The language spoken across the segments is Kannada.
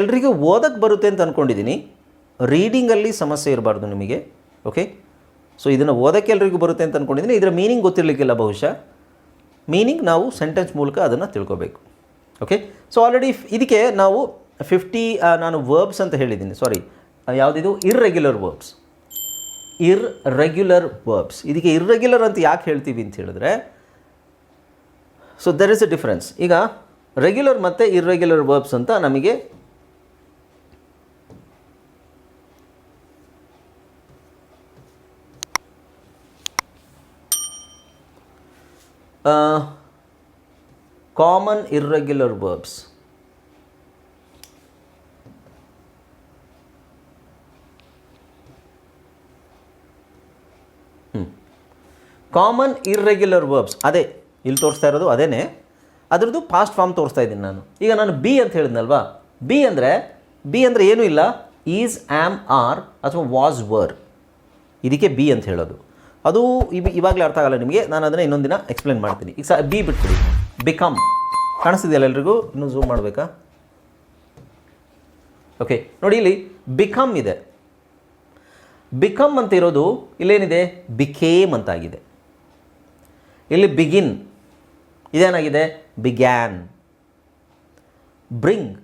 ಎಲ್ರಿಗೂ ಓದಕ್ಕೆ ಬರುತ್ತೆ ಅಂತ ಅಂದ್ಕೊಂಡಿದ್ದೀನಿ ರೀಡಿಂಗಲ್ಲಿ ಸಮಸ್ಯೆ ಇರಬಾರ್ದು ನಿಮಗೆ ಓಕೆ ಸೊ ಇದನ್ನು ಓದಕ್ಕೆ ಎಲ್ರಿಗೂ ಬರುತ್ತೆ ಅಂತ ಅಂದ್ಕೊಂಡಿದ್ದೀನಿ ಇದರ ಮೀನಿಂಗ್ ಗೊತ್ತಿರಲಿಕ್ಕಿಲ್ಲ ಬಹುಶಃ. ಮೀನಿಂಗ್ ನಾವು ಸೆಂಟೆನ್ಸ್ ಮೂಲಕ ಅದನ್ನು ತಿಳ್ಕೋಬೇಕು ಓಕೆ ಸೊ ಆಲ್ರೆಡಿ ಇದಕ್ಕೆ ನಾವು ಫಿಫ್ಟಿ ನಾನು ವರ್ಬ್ಸ್ ಅಂತ ಹೇಳಿದ್ದೀನಿ. ಸಾರಿ ಯಾವುದಿದು? ಇರ್ರೆಗ್ಯುಲರ್ ವರ್ಬ್ಸ್ ಇರ್ರೆಗ್ಯುಲರ್ ವರ್ಬ್ಸ್ ಇದಕ್ಕೆ ಇರ್ರೆಗ್ಯುಲರ್ ಅಂತ ಯಾಕೆ ಹೇಳ್ತೀವಿ ಅಂತ ಹೇಳಿದ್ರೆ so there is a difference ಈಗ ರೆಗ್ಯುಲರ್ ಮತ್ತು ಇರ್ರೆಗ್ಯುಲರ್ ವರ್ಬ್ಸ್ ಅಂತ ನಮಗೆ common irregular verbs common irregular verbs ಅದೇ, ಇಲ್ಲಿ ತೋರಿಸ್ತಾ ಇರೋದು ಅದೇನೇ. ಅದ್ರದ್ದು ಪಾಸ್ಟ್ ಫಾರ್ಮ್ ತೋರಿಸ್ತಾ ಇದ್ದೀನಿ ನಾನು. ಈಗ ನಾನು ಬಿ ಅಂತ ಹೇಳಿದ್ನಲ್ವಾ? ಬಿ ಅಂದರೆ ಬಿ ಅಂದರೆ ಏನೂ ಇಲ್ಲ. ಈಸ್ ಆ್ಯಮ್ ಆರ್ ಅಥವಾ ವಾಸ್ ವರ್ ಇದಕ್ಕೆ ಬಿ ಅಂತ ಹೇಳೋದು. ಅದು ಇವ ಇವಾಗಲೇ ಅರ್ಥ ಆಗಲ್ಲ ನಿಮಗೆ. ನಾನು ಅದನ್ನು ದಿನ ಎಕ್ಸ್ಪ್ಲೇನ್ ಮಾಡ್ತೀನಿ. ಈಗ ಸ ಬಿ ಬಿಟ್ಬಿಡಿ. ಬಿಕಮ್ ಕಾಣಿಸ್ತಿದೆಯಲ್ಲ ಎಲ್ರಿಗೂ? ಇನ್ನೂ ಝೂಮ್ ಮಾಡಬೇಕಾ? ಓಕೆ ನೋಡಿ ಇಲ್ಲಿ ಬಿಕಮ್ ಇದೆ. ಬಿಕಮ್ ಅಂತ ಇರೋದು ಇಲ್ಲೇನಿದೆ? ಬಿಕೇಮ್ ಅಂತಾಗಿದೆ. ಇಲ್ಲಿ ಬಿಗಿನ್ ಇದೇನಾಗಿದೆ? Began bring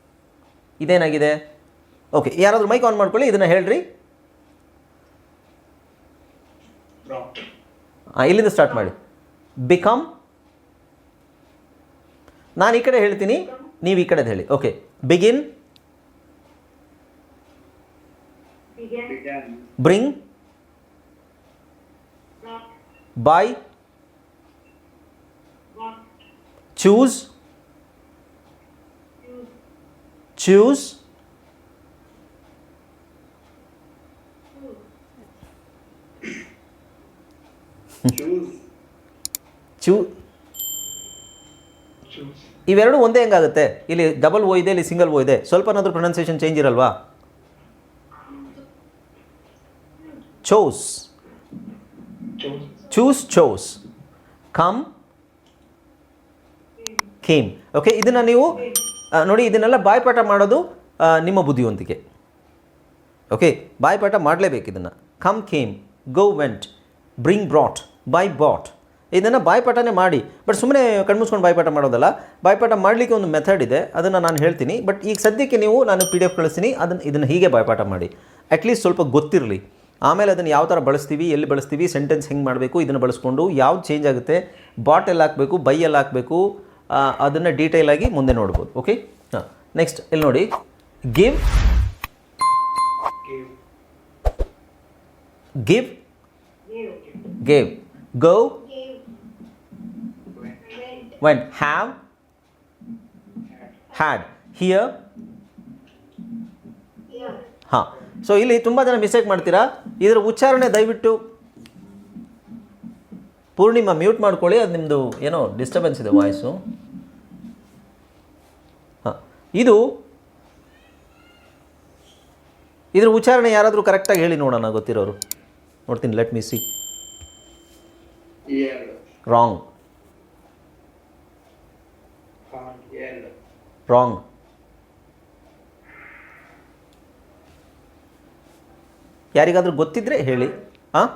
ಇದೇನಾಗಿದೆ? ಓಕೆ ಯಾರಾದರೂ ಮೈಕ್ ಆನ್ ಮಾಡ್ಕೊಳ್ಳಿ, ಇದನ್ನು ಹೇಳ್ರಿ. ಹಾಂ ಇಲ್ಲಿಂದ ಸ್ಟಾರ್ಟ್ ಮಾಡಿ. ಬಿಕಮ್ ನಾನು ಈ ಕಡೆ ಹೇಳ್ತೀನಿ, ನೀವು ಈ ಕಡೆ ಹೇಳಿ. Okay begin bring buy choose choose choose, choose, ಇವೆರಡು ಒಂದೇ ಹೆಂಗಾಗುತ್ತೆ? ಇಲ್ಲಿ ಡಬಲ್ ಓ ಇದೆ ಇಲ್ಲಿ ಸಿಂಗಲ್ ಓ ಇದೆ. ಸ್ವಲ್ಪನಾದರೂ pronunciation change ಇರಲ್ವಾ? Chose choose, choose chose come came okay ಇದನ್ನು ನೀವು ನೋಡಿ, ಇದನ್ನೆಲ್ಲ ಬಾಯ್ಪಾಠ ಮಾಡೋದು ನಿಮ್ಮ ಬುದ್ಧಿವಂತಿಕೆ ಓಕೆ ಬಾಯ್ಪಾಠ ಮಾಡಲೇಬೇಕು ಇದನ್ನು. Come came go went bring brought buy bought ಇದನ್ನು ಬಾಯ್ಪಾಠನೇ ಮಾಡಿ ಬಟ್ ಸುಮ್ಮನೆ ಕಣ್ಮುಸ್ಕೊಂಡು ಬಾಯ್ಪಾಠ ಮಾಡೋದಲ್ಲ. ಬಾಯ್ಪಾಠ ಮಾಡಲಿಕ್ಕೆ ಒಂದು ಮೆಥಡ್ ಇದೆ, ಅದನ್ನು ನಾನು ಹೇಳ್ತೀನಿ. ಬಟ್ ಈಗ ಸದ್ಯಕ್ಕೆ ನೀವು, ನಾನು ಪಿ ಡಿ ಎಫ್ ಕಳಿಸ್ತೀನಿ ಅದನ್ನು ಇದನ್ನು ಹೀಗೆ ಬಾಯ್ಪಾಠ ಮಾಡಿ. ಅಟ್ಲೀಸ್ಟ್ ಸ್ವಲ್ಪ ಗೊತ್ತಿರಲಿ. ಆಮೇಲೆ ಅದನ್ನು ಯಾವ ಥರ ಬಳಸ್ತೀವಿ, ಎಲ್ಲಿ ಬಳಸ್ತೀವಿ ಸೆಂಟೆನ್ಸ್ ಹೆಂಗೆ ಮಾಡಬೇಕು, ಇದನ್ನು ಬಳಸ್ಕೊಂಡು ಯಾವ್ದು ಚೇಂಜ್ ಆಗುತ್ತೆ ಬಾಟ್ ಎಲ್ಲ ಹಾಕಬೇಕು ಬೈ ಎಲ್ಲಿ ಹಾಕಬೇಕು ಅದನ್ನು ಡೀಟೇಲಾಗಿ ಮುಂದೆ ನೋಡ್ಬೋದು ಓಕೆ ಹಾಂ ನೆಕ್ಸ್ಟ್ ಇಲ್ಲಿ ನೋಡಿ give give give go went have had hear ಹಾಂ ಸೊ ಇಲ್ಲಿ ತುಂಬ ಜನ ಮಿಸ್ಟೇಕ್ ಮಾಡ್ತೀರಾ? ಇದರ ಉಚ್ಚಾರಣೆ ದಯವಿಟ್ಟು ಪೂರ್ಣಿಮಾ ಮ್ಯೂಟ್ ಮಾಡ್ಕೊಳ್ಳಿ, ಅದು ನಿಮ್ಮದು ಏನೋ ಡಿಸ್ಟರ್ಬೆನ್ಸ್ ಇದೆ ವಾಯ್ಸು ಇದು ಇದರ ಉಚ್ಚಾರಣೆ ಯಾರಾದರೂ ಕರೆಕ್ಟಾಗಿ ಹೇಳಿ ನೋಡೋಣ ಗೊತ್ತಿರೋರು. ನೋಡ್ತೀನಿ let me see wrong wrong ಯಾರಿಗಾದರೂ ಗೊತ್ತಿದ್ರೆ ಹೇಳಿ ಹಾಂ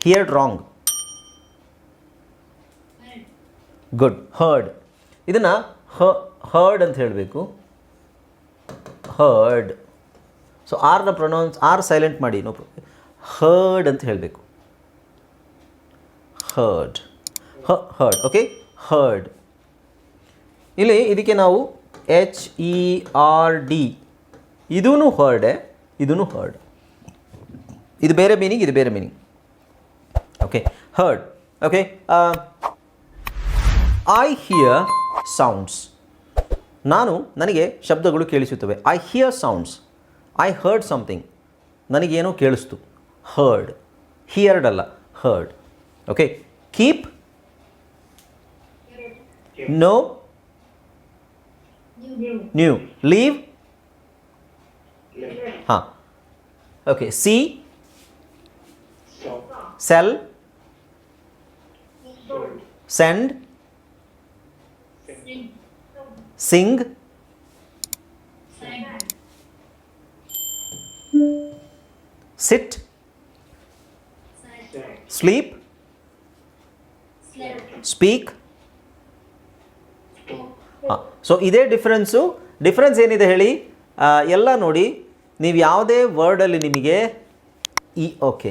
ಹಿಯರ್ಡ್ ರಾಂಗ್ ಗುಡ್ ಹರ್ಡ್ ಇದನ್ನು ಹ, ಹರ್ಡ್ ಅಂತ ಹೇಳಬೇಕು. ಹರ್ಡ್. ಸೊ ಆರ್ನ ಪ್ರೊನೌನ್ಸ್ ಆರ್ ಸೈಲೆಂಟ್ ಮಾಡಿ ನೋ ಹರ್ಡ್ ಅಂತ ಹೇಳಬೇಕು. ಹರ್ಡ್. ಹ, ಹರ್ಡ್ ಓಕೆ ಹರ್ಡ್. ಇಲ್ಲಿ ಇದಕ್ಕೆ ನಾವು ಎಚ್ ಇ ಆರ್ ಡಿ ಇದೂ ಹರ್ಡೆ ಇದೂ ಹರ್ಡ್. ಇದು ಬೇರೆ ಮೀನಿಂಗ್ ಇದು ಬೇರೆ meaning okay heard. Okay I hear sounds ನಾನು ನನಗೆ ಶಬ್ದಗಳು ಕೇಳಿಸುತ್ತವೆ. I hear sounds I heard something ನನಗೇನೋ ಕೇಳಿಸ್ತು. ಹರ್ಡ್ ಹಿಯರ್ಡ್ ಅಲ್ಲ heard okay keep know knew leave ಹಾಂ okay see. Sell send sing? Sit? sleep speak? So ಇದೇ ಡಿಫ್ರೆನ್ಸು ಡಿಫ್ರೆನ್ಸ್ ಏನಿದೆ ಹೇಳಿ? ಎಲ್ಲ ನೋಡಿ, ನೀವು ಯಾವುದೇ ವರ್ಡಲ್ಲಿ ನಿಮಗೆ ಇ ಓಕೆ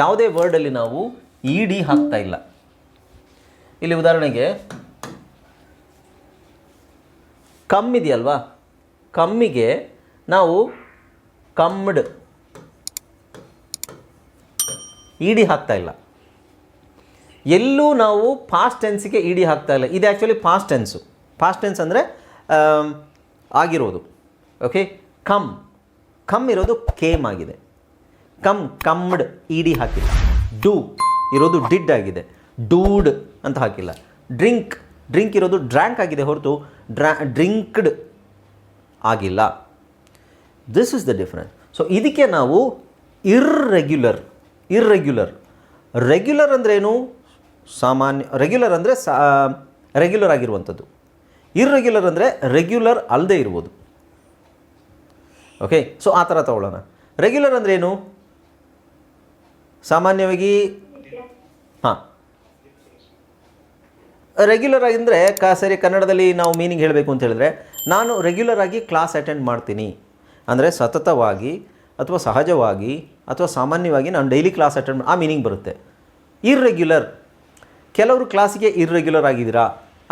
ಯಾವುದೇ ವರ್ಡಲ್ಲಿ ನಾವು ಇ, ಡಿ ಹಾಕ್ತಾ ಇಲ್ಲ. ಇಲ್ಲಿ ಉದಾಹರಣೆಗೆ ಕಮ್ ಇದೆಯಲ್ವಾ ಕಮ್ಮಿಗೆ ನಾವು ಕಮ್ಡ್, ಇಡಿ ಹಾಕ್ತಾ ಇಲ್ಲ. ಎಲ್ಲೂ ನಾವು ಪಾಸ್ಟ್ ಟೆನ್ಸಿಗೆ ಇಡಿ ಹಾಕ್ತಾ ಇಲ್ಲ. ಇದು actually past tense past tense ಅಂದರೆ ಆಗಿರೋದು. Okay come. ಕಮ್ ಇರೋದು ಕೇಮ್ ಆಗಿದೆ. ಕಮ್, ಕಮ್ಡ್, ಇಡಿ ಹಾಕಿಲ್ಲ. ಡೂ ಇರೋದು ಡಿಡ್ ಆಗಿದೆ. ಡೂಡ್ ಅಂತ ಹಾಕಿಲ್ಲ. ಡ್ರಿಂಕ್ ಡ್ರಿಂಕ್ ಇರೋದು ಡ್ರ್ಯಾಂಕ್ ಆಗಿದೆ ಹೊರತು ಡ್ರಾ, ಡ್ರಿಂಕ್ಡ್ ಆಗಿಲ್ಲ. This is the difference so ಇದಕ್ಕೆ ನಾವು ಇರ್ರೆಗ್ಯುಲರ್ ಇರ್ರೆಗ್ಯುಲರ್ ರೆಗ್ಯುಲರ್ ಏನು? ಸಾಮಾನ್ಯ ರೆಗ್ಯುಲರ್ ಅಂದರೆ ಸಾ ರೆಗ್ಯುಲರ್ ಆಗಿರುವಂಥದ್ದು. ಇರ್ರೆಗ್ಯುಲರ್ ಅಂದರೆ ರೆಗ್ಯುಲರ್ ಅಲ್ಲದೆ ಇರ್ಬೋದು. ಓಕೆ ಸೊ ಆ ಥರ ತಗೊಳ್ಳೋಣ. ರೆಗ್ಯುಲರ್ ಅಂದ್ರೇನು ಸಾಮಾನ್ಯವಾಗಿ, ಹಾಂ. ರೆಗ್ಯುಲರ್ ಅಂದರೆ ಕ ಸರಿ ಕನ್ನಡದಲ್ಲಿ ನಾವು ಮೀನಿಂಗ್ ಹೇಳಬೇಕು ಅಂತ ಹೇಳಿದ್ರೆ, ನಾನು ರೆಗ್ಯುಲರ್ ಆಗಿ ಕ್ಲಾಸ್ ಅಟೆಂಡ್ ಮಾಡ್ತೀನಿ. ಅಂದರೆ ಸತತವಾಗಿ ಅಥವಾ ಸಹಜವಾಗಿ ಅಥವಾ ಸಾಮಾನ್ಯವಾಗಿ ನಾನು ಡೈಲಿ ಕ್ಲಾಸ್ ಅಟೆಂಡ್ ಆ ಮೀನಿಂಗ್ ಬರುತ್ತೆ. ಇರ್ರೆಗ್ಯುಲರ್ ಕೆಲವರು ಕ್ಲಾಸಿಗೆ ಇರ್ರೆಗ್ಯುಲರ್ ಆಗಿದ್ದೀರಾ?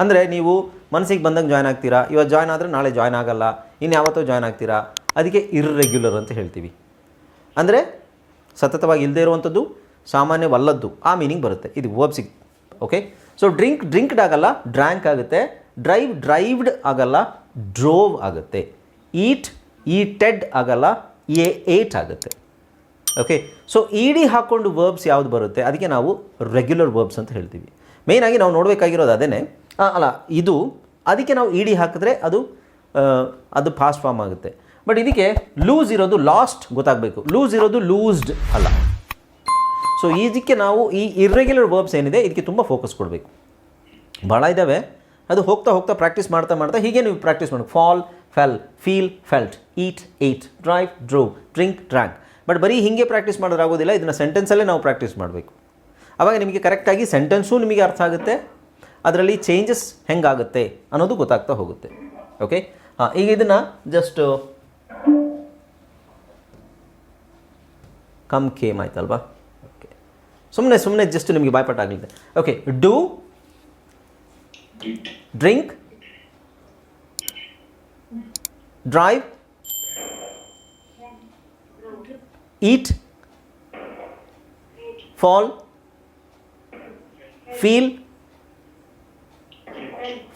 ಅಂದರೆ ನೀವು ಮನಸ್ಸಿಗೆ ಬಂದಂಗೆ ಜಾಯ್ನ್ ಆಗ್ತೀರಾ? ಇವಾಗ ಜಾಯ್ನ್ ಆದರೆ ನಾಳೆ ಜಾಯ್ನ್ ಆಗಲ್ಲ. ಇನ್ನು ಯಾವತ್ತೋ ಜಾಯ್ನ್ ಆಗ್ತೀರಾ? ಅದಕ್ಕೆ ಇರ್ರೆಗ್ಯುಲರ್ ಅಂತ ಹೇಳ್ತೀವಿ. ಅಂದರೆ ಸತತವಾಗಿ ಇಲ್ಲದೇ ಇರುವಂಥದ್ದು ಸಾಮಾನ್ಯವಲ್ಲದ್ದು ಆ ಮೀನಿಂಗ್ ಬರುತ್ತೆ. ಇದು ವರ್ಬ್ಸಿಗೆ ಓಕೆ ಸೊ ಡ್ರಿಂಕ್ ಡ್ರಿಂಕ್ಡ್ ಆಗಲ್ಲ ಡ್ರ್ಯಾಂಕ್ ಆಗುತ್ತೆ. ಡ್ರೈವ್ ಡ್ರೈವ್ಡ್ ಆಗಲ್ಲ ಡ್ರೋವ್ ಆಗುತ್ತೆ. ಈಟ್ ಈಟೆಡ್ ಆಗಲ್ಲ ಎ ಏಟ್ ಆಗುತ್ತೆ. ಓಕೆ ಸೊ ಇ ಡಿ ಹಾಕ್ಕೊಂಡು ವರ್ಬ್ಸ್ ಯಾವುದು ಬರುತ್ತೆ? ಅದಕ್ಕೆ ನಾವು ರೆಗ್ಯುಲರ್ ವರ್ಬ್ಸ್ ಅಂತ ಹೇಳ್ತೀವಿ. ಮೇಯ್ನಾಗಿ ನಾವು ನೋಡಬೇಕಾಗಿರೋದು ಅದೇ ಅಲ್ಲ, ಇದು, ಅದಕ್ಕೆ ನಾವು ಇ ಡಿ ಹಾಕಿದ್ರೆ ಅದು ಅದು ಫಾಸ್ಟ್ ಫಾರ್ಮ್ ಆಗುತ್ತೆ. ಬಟ್ ಇದಕ್ಕೆ ಲೂಸ್ ಇರೋದು ಲಾಸ್ಟ್ ಗೊತ್ತಾಗಬೇಕು. ಲೂಸ್ ಇರೋದು ಲೂಸ್ಡ್ ಅಲ್ಲ. ಸೊ ಇದಕ್ಕೆ ನಾವು ಈ ಇರ್ರೆಗ್ಯುಲರ್ ವರ್ಬ್ಸ್ ಏನಿದೆ, ಇದಕ್ಕೆ ತುಂಬ ಫೋಕಸ್ ಕೊಡಬೇಕು. ಭಾಳ ಇದ್ದಾವೆ ಅದು ಹೋಗ್ತಾ ಹೋಗ್ತಾ ಪ್ರಾಕ್ಟೀಸ್ ಮಾಡ್ತಾ ಮಾಡ್ತಾ ಹೀಗೆ ನೀವು ಪ್ರಾಕ್ಟೀಸ್ ಮಾಡಿ fall fell feel felt eat ate drive drove drink drank but ಬರೀ ಹೀಗೆ ಪ್ರಾಕ್ಟೀಸ್ ಮಾಡೋದಾಗೋದಿಲ್ಲ ಇದನ್ನು ಸೆಂಟೆನ್ಸಲ್ಲೇ ನಾವು ಪ್ರಾಕ್ಟೀಸ್ ಮಾಡಬೇಕು. ಆವಾಗ ನಿಮಗೆ ಕರೆಕ್ಟಾಗಿ ಸೆಂಟೆನ್ಸು ನಿಮಗೆ ಅರ್ಥ ಆಗುತ್ತೆ. ಅದರಲ್ಲಿ ಚೇಂಜಸ್ ಹೆಂಗಾಗುತ್ತೆ ಅನ್ನೋದು ಗೊತ್ತಾಗ್ತಾ ಹೋಗುತ್ತೆ. ಓಕೆ ಹಾಂ ಈಗ ಇದನ್ನು ಜಸ್ಟ್ ಕಮ್ ಕೇಮ್ ಆಯ್ತಲ್ವಾ? ಸುಮ್ಮನೆ ಸುಮ್ಮನೆ ಜಸ್ಟ್ ನಿಮಗೆ ಬಾಯ್ಪಾಠ ಆಗಲಿದೆ okay do Did. Drink drive eat fall feel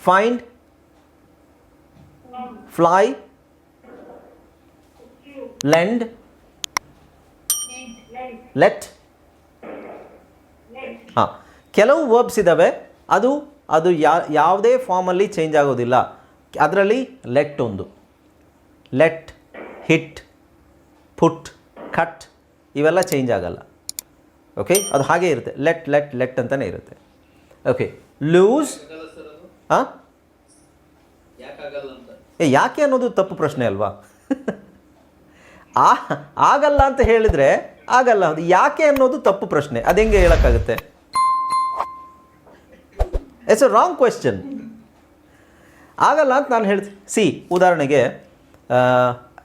find fly lend let ಹಾಂ. ಕೆಲವು ವರ್ಬ್ಸ್ ಇದ್ದಾವೆ ಅದು ಅದು ಯಾ, ಯಾವುದೇ ಫಾರ್ಮಲ್ಲಿ ಚೇಂಜ್ ಆಗೋದಿಲ್ಲ. ಅದರಲ್ಲಿ ಲೆಟ್ ಒಂದು. ಲೆಟ್ ಹಿಟ್ ಪುಟ್ ಕಟ್ ಇವೆಲ್ಲ ಚೇಂಜ್ ಆಗಲ್ಲ. ಓಕೆ ಅದು ಹಾಗೆ ಇರುತ್ತೆ. ಲೆಟ್ ಲೆಟ್ ಲೆಟ್ ಅಂತಲೇ ಇರುತ್ತೆ. ಓಕೆ ಲೂಸ್ ಹಾಂ? ಏ, ಯಾಕೆ ಅನ್ನೋದು ತಪ್ಪು ಪ್ರಶ್ನೆ ಅಲ್ವಾ? ಆ, ಆಗಲ್ಲ ಅಂತ ಹೇಳಿದರೆ ಆಗಲ್ಲ. ಅದು ಯಾಕೆ ಅನ್ನೋದು ತಪ್ಪು ಪ್ರಶ್ನೆ. ಅದು ಹೆಂಗೆ ಹೇಳೋಕ್ಕಾಗುತ್ತೆ? ಇಟ್ಸ್ ಅ ರಾಂಗ್ ಕ್ವೆಶ್ಚನ್ ಆಗಲ್ಲ ಅಂತ ನಾನು ಹೇಳ್ತೀನಿ ಸಿ ಉದಾಹರಣೆಗೆ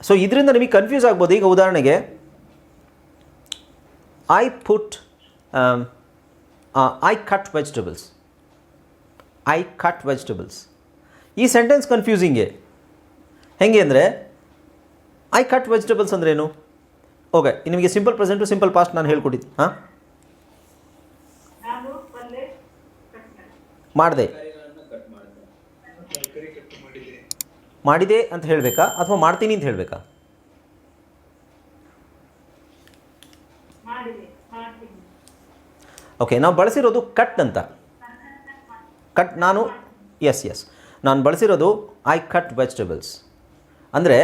ಸೊ ಇದರಿಂದ ನಿಮಗೆ ಕನ್ಫ್ಯೂಸ್ ಆಗ್ಬೋದು. ಈಗ ಉದಾಹರಣೆಗೆ I put I cut vegetables I cut vegetables ಈ ಸೆಂಟೆನ್ಸ್ ಕನ್ಫ್ಯೂಸಿಂಗೆ ಹೆಂಗೆ ಅಂದರೆ ಐ ಕಟ್ ವೆಜಿಟೇಬಲ್ಸ್ ಅಂದ್ರೇನು? ಓಕೆ ನಿಮಗೆ ಸಿಂಪಲ್ ಪ್ರೆಸೆಂಟು ಸಿಂಪಲ್ ಪಾಸ್ಟ್ ನಾನು ಹೇಳ್ಕೊಟ್ಟಿದ್ದೆ. ಹಾಂ? ಮಾಡಿದೆ. ಮಾಡಿದೆ ಅಂತ ಹೇಳಬೇಕಾ ಅಥವಾ ಮಾಡ್ತೀನಿ ಅಂತ ಹೇಳಬೇಕಾ? ಓಕೆ ನಾವು ಬಳಸಿರೋದು ಕಟ್ ಅಂತ. ಕಟ್ ನಾನು ಎಸ್ ಎಸ್ ನಾನು ಬಳಸಿರೋದು ಐ ಕಟ್ ವೆಜಿಟೇಬಲ್ಸ್ ಅಂದರೆ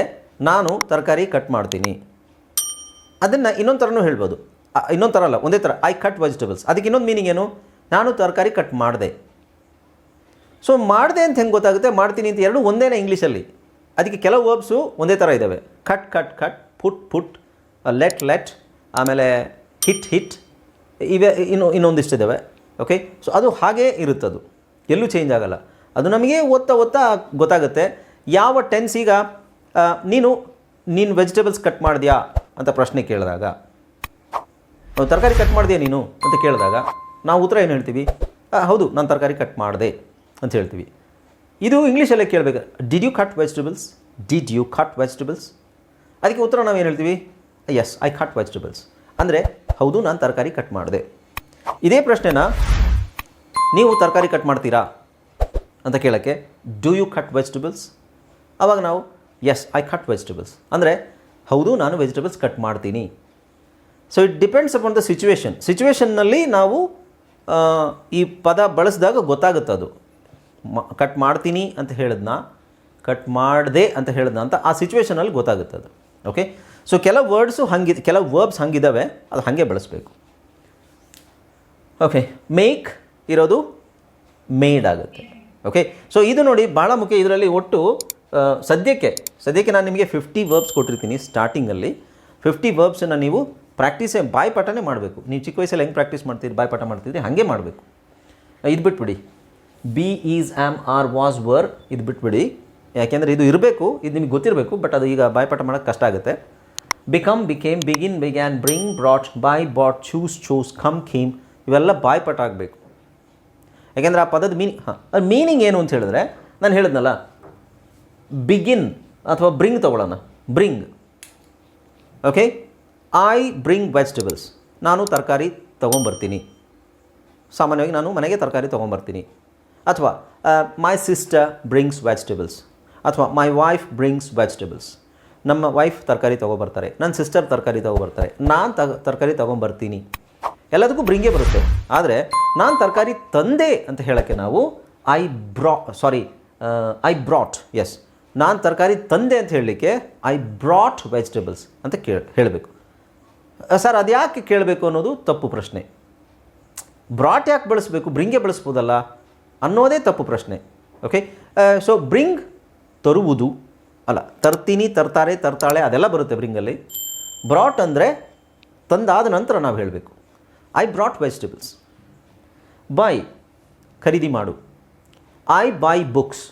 ನಾನು ತರಕಾರಿ ಕಟ್ ಮಾಡ್ತೀನಿ. ಅದನ್ನು ಇನ್ನೊಂದು ಥರನೂ ಹೇಳ್ಬೋದು. ಇನ್ನೊಂದು ಥರ ಅಲ್ಲ ಒಂದೇ ಥರ ಐ ಕಟ್ ವೆಜಿಟೇಬಲ್ಸ್ ಅದಕ್ಕೆ ಇನ್ನೊಂದು ಮೀನಿಂಗ್ ಏನು? ನಾನು ತರಕಾರಿ ಕಟ್ ಮಾಡಿದೆ. ಸೊ ಮಾಡಿದೆ ಅಂತ ಹೆಂಗೆ ಗೊತ್ತಾಗುತ್ತೆ? ಮಾಡ್ತೀನಿ ಅಂತ ಎರಡು ಒಂದೇನೇ ಇಂಗ್ಲೀಷಲ್ಲಿ ಅದಕ್ಕೆ ಕೆಲವು ವರ್ಬ್ಸು ಒಂದೇ ಥರ ಇದ್ದಾವೆ cut cut cut put put let let ಆಮೇಲೆ ಹಿಟ್ ಹಿಟ್ ಇವೆ ಇನ್ನು ಇನ್ನೊಂದಿಷ್ಟು ಇದ್ದಾವೆ ಓಕೆ ಸೊ ಅದು ಹಾಗೇ ಇರುತ್ತದು. ಎಲ್ಲೂ ಚೇಂಜ್ ಆಗೋಲ್ಲ. ಅದು ನಮಗೆ ಓದ್ತಾ ಓದ್ತಾ ಗೊತ್ತಾಗುತ್ತೆ. ಯಾವ ಟೆನ್ಸ್ ಈಗ ನೀನು ನೀನು ವೆಜಿಟೇಬಲ್ಸ್ ಕಟ್ ಮಾಡಿದ್ಯಾ ಅಂತ ಪ್ರಶ್ನೆ ಕೇಳಿದಾಗ. ತರಕಾರಿ ಕಟ್ ಮಾಡಿದ್ಯಾ ನೀನು ಅಂತ ಕೇಳಿದಾಗ ನಾವು ಉತ್ತರ ಏನು ಹೇಳ್ತೀವಿ? "ಆ, ಹೌದು ನಾನು ತರಕಾರಿ ಕಟ್ ಮಾಡಿದೆ. ಅಂತ ಹೇಳ್ತೀವಿ. ಇದು ಇಂಗ್ಲೀಷಲ್ಲೇ ಕೇಳಬೇಕು. Did you cut vegetables did you cut vegetables ಅದಕ್ಕೆ ಉತ್ತರ ನಾವು ಏನು ಹೇಳ್ತೀವಿ? ಎಸ್ ಐ ಕಟ್ ವೆಜಿಟೇಬಲ್ಸ್ ಅಂದರೆ, ಹೌದು, ನಾನು ತರಕಾರಿ ಕಟ್ ಮಾಡಿದೆ. ಇದೇ ಪ್ರಶ್ನೆನ ನೀವು ತರಕಾರಿ ಕಟ್ ಮಾಡ್ತೀರಾ? ಅಂತ ಕೇಳೋಕ್ಕೆ ಡೂ ಯು ಕಟ್ ವೆಜಿಟೇಬಲ್ಸ್ ಆವಾಗ ನಾವು ಎಸ್ ಐ ಕಟ್ ವೆಜಿಟೇಬಲ್ಸ್ ಅಂದರೆ, ಹೌದು, ನಾನು ವೆಜಿಟೇಬಲ್ಸ್ ಕಟ್ ಮಾಡ್ತೀನಿ. So it depends upon the situation ಸಿಚುವೇಷನ್ನಲ್ಲಿ ನಾವು ಈ ಪದ ಬಳಸಿದಾಗ ಗೊತ್ತಾಗುತ್ತೆ ಅದು ಕಟ್ ಮಾಡ್ತೀನಿ ಅಂತ ಹೇಳಿದ್ನ ಕಟ್ ಮಾಡಿದೆ ಅಂತ ಹೇಳಿದ್ನ ಅಂತ ಆ ಸಿಚುವೇಷನಲ್ಲಿ ಗೊತ್ತಾಗುತ್ತೆ ಅದು. ಓಕೆ ಸೊ ಕೆಲವು ವರ್ಡ್ಸು ಹಂಗಿದೆ ಕೆಲವು ವರ್ಬ್ಸ್ ಹಂಗಿದ್ದಾವೆ ಅದು ಹಾಗೆ ಬಳಸಬೇಕು. ಓಕೆ ಮೇಕ್ ಇರೋದು ಮೇಡ್ ಆಗುತ್ತೆ. ಓಕೆ ಸೊ ಇದು ನೋಡಿ ಭಾಳ ಮುಖ್ಯ, ಇದರಲ್ಲಿ ಒಟ್ಟು ಸದ್ಯಕ್ಕೆ ಸದ್ಯಕ್ಕೆ ನಾನು ನಿಮಗೆ ಫಿಫ್ಟಿ ವರ್ಬ್ಸ್ ಕೊಟ್ಟಿರ್ತೀನಿ ಸ್ಟಾರ್ಟಿಂಗಲ್ಲಿ ಫಿಫ್ಟಿ ವರ್ಬ್ಸನ್ನು ನೀವು ಪ್ರ್ಯಾಕ್ಟೀಸೆ ಬಾಯ್ ಪಾಠನೇ ಮಾಡಬೇಕು. ನೀವು ಚಿಕ್ಕ ವಯಸ್ಸಲ್ಲಿ ಹೆಂಗೆ ಪ್ರಾಕ್ಟೀಸ್ ಮಾಡ್ತೀರಿ, ಬಾಯ್ಪಾಠ ಮಾಡ್ತಿದ್ರಿ, ಹಾಗೆ ಮಾಡಬೇಕು. ಇದು ಬಿಟ್ಬಿಡಿ be is am are was were ಇದು ಬಿಟ್ಬಿಡಿ. ಯಾಕೆಂದರೆ ಇದು ಇರಬೇಕು, ಇದು ನಿಮ್ಗೆ ಗೊತ್ತಿರಬೇಕು ಬಟ್ ಅದು ಈಗ ಬಾಯ್ಪಾಠ ಮಾಡೋಕ್ಕೆ ಕಷ್ಟ ಆಗುತ್ತೆ. Become became begin began bring brought buy bought choose choose come came ಇವೆಲ್ಲ ಬಾಯ್ಪಾಠ ಆಗಬೇಕು. ಯಾಕೆಂದರೆ ಆ ಪದದ ಮೀನಿಂಗ್ ಹಾಂ, ಅದು ಮೀನಿಂಗ್ ಏನು ಅಂತ ಹೇಳಿದ್ರೆ, ನಾನು ಹೇಳಿದ್ನಲ್ಲ ಬಿಗಿನ್ ಅಥವಾ ಬ್ರಿಂಗ್ ತೊಗೊಳ್ಳೋಣ. Bring okay I bring vegetables ನಾನು ತರಕಾರಿ ತೊಗೊಂಬರ್ತೀನಿ. ಸಾಮಾನ್ಯವಾಗಿ ನಾನು ಮನೆಗೆ ತರಕಾರಿ ತೊಗೊಂಬರ್ತೀನಿ. ಅಥವಾ ಮೈ ಸಿಸ್ಟರ್ ಬ್ರಿಂಗ್ಸ್ ವೆಜಿಟೇಬಲ್ಸ್ ಅಥವಾ ಮೈ ವೈಫ್ ಬ್ರಿಂಗ್ಸ್ ವೆಜಿಟೇಬಲ್ಸ್ ನಮ್ಮ ವೈಫ್ ತರಕಾರಿ ತೊಗೊಬರ್ತಾರೆ ನನ್ನ ಸಿಸ್ಟರ್ ತರಕಾರಿ ತೊಗೊಬರ್ತಾರೆ, ನಾನು ತಗ ತರಕಾರಿ ತೊಗೊಂಬರ್ತೀನಿ. ಎಲ್ಲದಕ್ಕೂ ಬ್ರಿಂಗೇ ಬರುತ್ತೆ. ಆದರೆ, ನಾನು ತರಕಾರಿ ತಂದೆ ಅಂತ ಹೇಳೋಕ್ಕೆ ನಾವು ಐ ಬ್ರಾ ಸಾರಿ ಐ ಬ್ರಾಟ್ ಎಸ್ ನಾನು ತರಕಾರಿ ತಂದೆ ಅಂತ ಹೇಳಲಿಕ್ಕೆ ಐ ಬ್ರಾಟ್ ವೆಜಿಟೇಬಲ್ಸ್ ಅಂತ ಕೇಳ, ಹೇಳಬೇಕು. ಸರ್ ಅದು ಯಾಕೆ ಕೇಳಬೇಕು ಅನ್ನೋದು ತಪ್ಪು ಪ್ರಶ್ನೆ. ಬ್ರಾಟ್ ಯಾಕೆ ಬಳಸಬೇಕು? ಬ್ರಿಂಗೇ ಬಳಸ್ಬೋದಲ್ಲ. ಅನ್ನೋದೇ ತಪ್ಪು ಪ್ರಶ್ನೆ ಓಕೆ ಸೊ ಬ್ರಿಂಗ್ ತರುವುದು, ಅಲ್ಲ, ತರ್ತೀನಿ, ತರ್ತಾರೆ, ತರ್ತಾಳೆ, ಅದೆಲ್ಲ ಬರುತ್ತೆ ಬ್ರಿಂಗಲ್ಲಿ ಬ್ರಾಟ್ ಅಂದರೆ ತಂದಾದ ನಂತರ ನಾವು ಹೇಳಬೇಕು. ಐ ಬ್ರಾಟ್ ವೆಜಿಟೇಬಲ್ಸ್ ಬೈ ಖರೀದಿ ಮಾಡು. ಐ ಬೈ ಬುಕ್ಸ್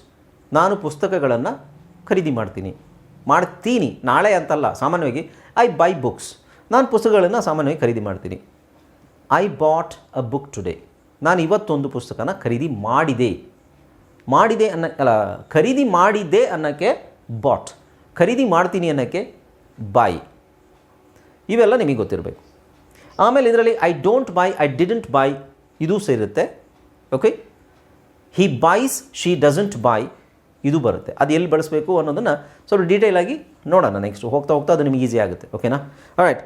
ನಾನು ಪುಸ್ತಕಗಳನ್ನು ಖರೀದಿ ಮಾಡ್ತೀನಿ. ಮಾಡ್ತೀನಿ, ನಾಳೆ ಅಂತಲ್ಲ, ಸಾಮಾನ್ಯವಾಗಿ ಐ ಬೈ ಬುಕ್ಸ್ ನಾನು ಪುಸ್ತಕಗಳನ್ನು ಸಾಮಾನ್ಯವಾಗಿ ಖರೀದಿ ಮಾಡ್ತೀನಿ. I bought a book today ನಾನು ಇವತ್ತೊಂದು ಪುಸ್ತಕನ ಖರೀದಿ ಮಾಡಿದೆ. ಮಾಡಿದೆ ಅನ್ನ, ಅಲ್ಲ, ಖರೀದಿ ಮಾಡಿದ್ದೆ ಅನ್ನೋಕ್ಕೆ ಬಾಟ್ ಖರೀದಿ ಮಾಡ್ತೀನಿ ಅನ್ನೋಕ್ಕೆ ಬಾಯ್ ಇವೆಲ್ಲ ನಿಮಗೆ ಗೊತ್ತಿರಬೇಕು. ಆಮೇಲೆ ಇದರಲ್ಲಿ I don't buy I didn't buy ಇದು ಸೇರುತ್ತೆ okay he buys she doesn't buy ಇದು ಬರುತ್ತೆ. ಅದು ಎಲ್ಲಿ ಬಳಸಬೇಕು ಅನ್ನೋದನ್ನು ಸ್ವಲ್ಪ ಡೀಟೇಲಾಗಿ ನೋಡೋಣ ನೆಕ್ಸ್ಟ್ ಹೋಗ್ತಾ ಹೋಗ್ತಾ ಅದು ನಿಮಗೆ ಈಸಿ ಆಗುತ್ತೆ. ಓಕೆನಾ ರೈಟ್